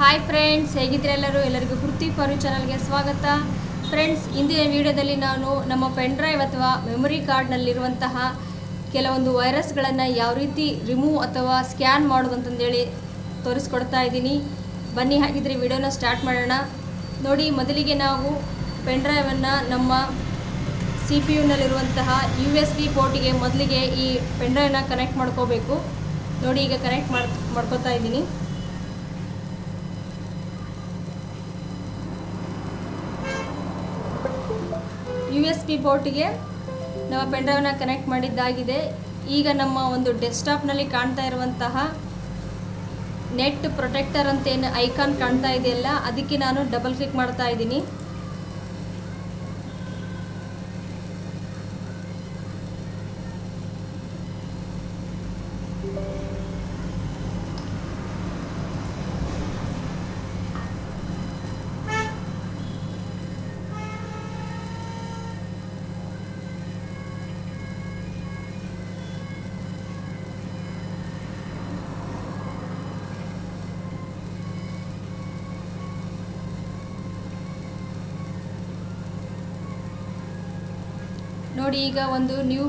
Hi friends ಹೇಗಿದ್ರೆ ಎಲ್ಲರೂ? ಎಲ್ಲರಿಗೂ ಕೃತಿ ಫಾರು ಚಾನಲ್ಗೆ ಸ್ವಾಗತ. ಫ್ರೆಂಡ್ಸ್ ಇಂದಿನ ವಿಡಿಯೋದಲ್ಲಿ ನಾನು ನಮ್ಮ ಪೆನ್ ಡ್ರೈವ್ ಅಥವಾ ಮೆಮೊರಿ ಕಾರ್ಡ್ನಲ್ಲಿರುವಂತಹ ಕೆಲವೊಂದು ವೈರಸ್ಗಳನ್ನು ಯಾವ ರೀತಿ ರಿಮೂವ್ ಅಥವಾ ಸ್ಕ್ಯಾನ್ ಮಾಡೋದು ಅಂತಂದೇಳಿ ತೋರಿಸ್ಕೊಡ್ತಾ ಇದ್ದೀನಿ. ಬನ್ನಿ, ಹಾಗಿದ್ರೆ ವಿಡಿಯೋನ ಸ್ಟಾರ್ಟ್ ಮಾಡೋಣ. ನೋಡಿ, ಮೊದಲಿಗೆ ನಾವು ಪೆನ್ ಡ್ರೈವನ್ನು ನಮ್ಮ ಸಿ ಪಿ ಯುನಲ್ಲಿರುವಂತಹ ಯು ಎಸ್ ಬಿ ಪೋರ್ಟಿಗೆ ಮೊದಲಿಗೆ ಈ ಪೆನ್ ಡ್ರೈವ್ನ ಕನೆಕ್ಟ್ ಮಾಡ್ಕೋಬೇಕು. ನೋಡಿ, ಈಗ ಕನೆಕ್ಟ್ ಮಾಡ್ ಮಾಡ್ಕೋತಾ ಇದ್ದೀನಿ. ಯು ಎಸ್ ಪಿ ಪೋರ್ಟಿಗೆ ನಮ್ಮ ಪೆನ್ ಡ್ರೈವ್ನ ಕನೆಕ್ಟ್ ಮಾಡಿದ್ದಾಗಿದೆ. ಈಗ ನಮ್ಮ ಒಂದು ಡೆಸ್ಕ್ಟಾಪ್ನಲ್ಲಿ ಕಾಣ್ತಾ ಇರುವಂತಹ ನೆಟ್ ಪ್ರೊಟೆಕ್ಟರ್ ಅಂತ ಏನು ಐಕಾನ್ ಕಾಣ್ತಾ ಇದೆಯಲ್ಲ, ಅದಕ್ಕೆ ನಾನು ಡಬಲ್ ಕ್ಲಿಕ್ ಮಾಡ್ತಾ ಇದ್ದೀನಿ. ನೋಡಿ, ಈಗ ಒಂದು ನ್ಯೂ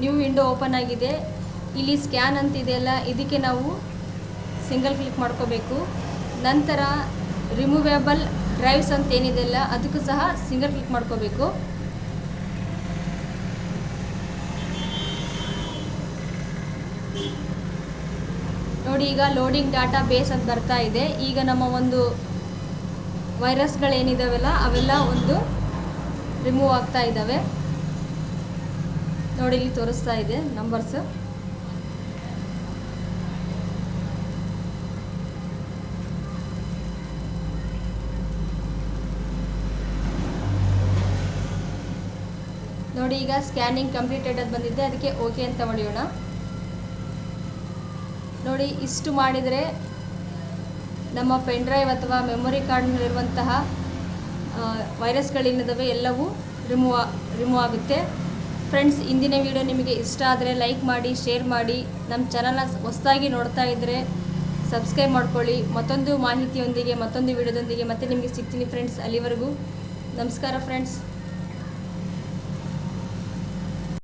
ನ್ಯೂ ವಿಂಡೋ ಓಪನ್ ಆಗಿದೆ. ಇಲ್ಲಿ ಸ್ಕ್ಯಾನ್ ಅಂತ ಇದೆಯಲ್ಲ ಇದಕ್ಕೆ ನಾವು ಸಿಂಗಲ್ ಕ್ಲಿಕ್ ಮಾಡ್ಕೋಬೇಕು. ನಂತರ ರಿಮೂವೇಬಲ್ ಡ್ರೈವ್ಸ್ ಅಂತ ಏನಿದೆಯಲ್ಲ ಅದಕ್ಕೂ ಸಹ ಸಿಂಗಲ್ ಕ್ಲಿಕ್ ಮಾಡ್ಕೋಬೇಕು. ನೋಡಿ, ಈಗ ಲೋಡಿಂಗ್ ಡಾಟಾ ಬೇಸ್ ಅಂತ ಬರ್ತಾ ಇದೆ. ಈಗ ನಮ್ಮ ಒಂದು ವೈರಸ್ಗಳೇನಿದಾವೆಲ್ಲ ಅವೆಲ್ಲ ಒಂದು ರಿಮೂವ್ ಆಗ್ತಾ ಇದ್ದಾವೆ ನೋಡಿ, ಇಲ್ಲಿ ತೋರಿಸ್ತಾ ಇದೆ ನಂಬರ್ಸ್ ನೋಡಿ, ಈಗ ಸ್ಕ್ಯಾನಿಂಗ್ ಕಂಪ್ಲೀಟೆಡ್ ಅದು ಬಂದಿದೆ. ಅದಕ್ಕೆ ಓಕೆ ಅಂತ ಹೊಡೆಯೋಣ. ನೋಡಿ, ಇಷ್ಟು ಮಾಡಿದರೆ ನಮ್ಮ ಪೆನ್ ಡ್ರೈವ್ ಅಥವಾ ಮೆಮೊರಿ ಕಾರ್ಡ್ನಲ್ಲಿರುವಂತಹ ವೈರಸ್ಗಳೇನಿದ್ದಾವೆ ಎಲ್ಲವೂ ರಿಮೂವ್ ರಿಮೂವ್ ಆಗುತ್ತೆ. ಫ್ರೆಂಡ್ಸ್ ಇಂದಿನ ವಿಡಿಯೋ ನಿಮಗೆ ಇಷ್ಟ ಆದರೆ ಲೈಕ್ ಮಾಡಿ ಶೇರ್ ಮಾಡಿ ನಮ್ಮ ಚಾನಲ್ನ ಹೊಸದಾಗಿ ನೋಡ್ತಾ ಇದ್ದರೆ ಸಬ್ಸ್ಕ್ರೈಬ್ ಮಾಡ್ಕೊಳ್ಳಿ. ಮತ್ತೊಂದು ಮಾಹಿತಿಯೊಂದಿಗೆ, ಮತ್ತೊಂದು ವಿಡಿಯೋದೊಂದಿಗೆ ಮತ್ತೆ ನಿಮಗೆ ಸಿಗ್ತೀನಿ ಫ್ರೆಂಡ್ಸ್ ಅಲ್ಲಿವರೆಗೂ. ನಮಸ್ಕಾರ ಫ್ರೆಂಡ್ಸ್